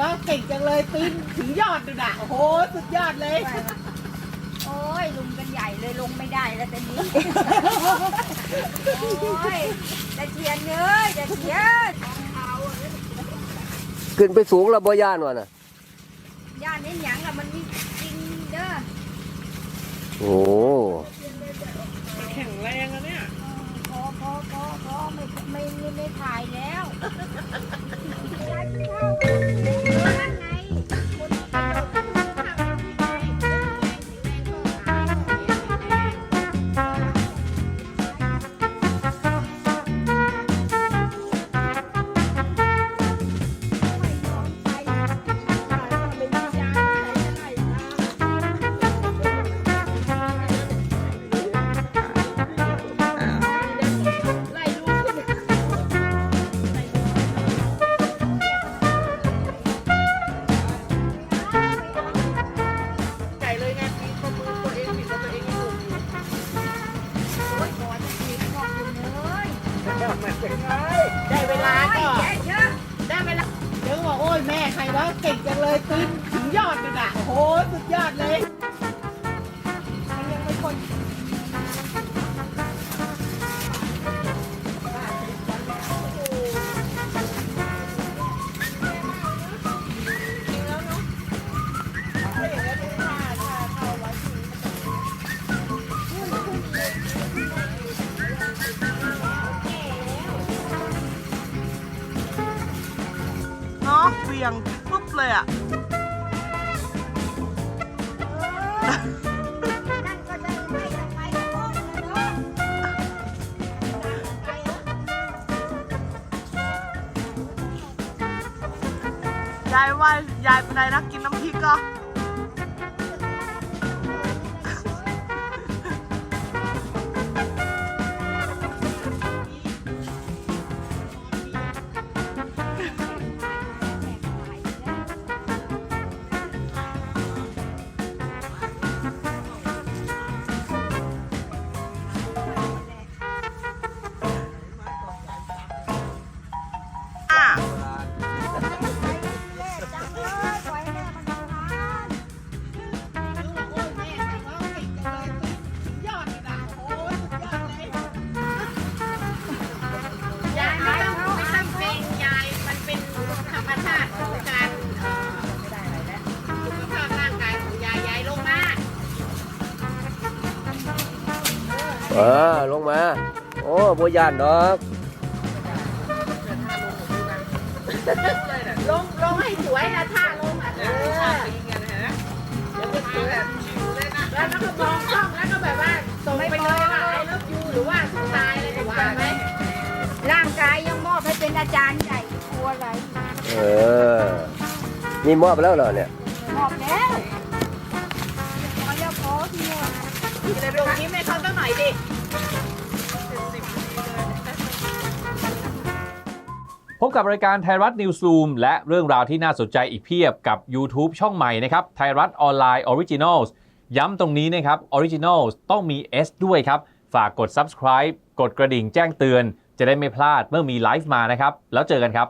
วะเก่งจังเลยปีนถึงยอดเลยนะโอ้โหสุดยอดเลยโอ้ยลุมกันใหญ่เลยลงไม่ได้แล้วตอนนี้ โอ้ยตะเทียนเอ้ยตะเทียนขึ้นไปสูงแล้วบ่ย่านวะน่ะ ย่านนี้หยังอะมันมีจริงเด้อโอ้แข็งแรงอะเนี่ย พอพอพอพอไม่ไม่ไม่ไม่ถ่ายแล้ว ได้เวลาก็แย่เชื่อได้เวลาเดี๋ยวบอกโอ้ยแม่ใครแล้วเก่งจังเลยตื้นถึงยอดเลยนะโอ้โหสุดยอดเลย รียงปุ๊บเลยอะยายว่ายายเป็นไรนะกินน้ำพริกก็ เออลงมา โอ้บ่ย่านดอกลงลงให้สวยนะท่าลงอะเออแล้วก็มองกล้องแล้วก็แบบว่าส่งไปเลยว่า I love you หรือว่าสุดตายอะไรก็ว่าไหมร่างกายยังมอบให้เป็นอาจารย์ใหญ่กลัวอะไรเออนี่มอบแล้วเหรอเนี่ยมอบแล้ว เลยไปตรงนี้ให้เขาตั้งหน่อยดิพบกับรายการไทยรัฐนิวส์ o ูมและเรื่องราวที่น่าสนใจอีกเพียบกับ YouTube ช่องใหม่นะครับไทยรัฐออนไลน์ Originals ย้ำตรงนี้นะครับ Originals ต้องมี S ด้วยครับ ฝากกด subscribe กดกระดิ่งแจ้งเตือน จะได้ไม่พลาดเมื่อมีไลฟ์มานะครับ แล้วเจอกันครับ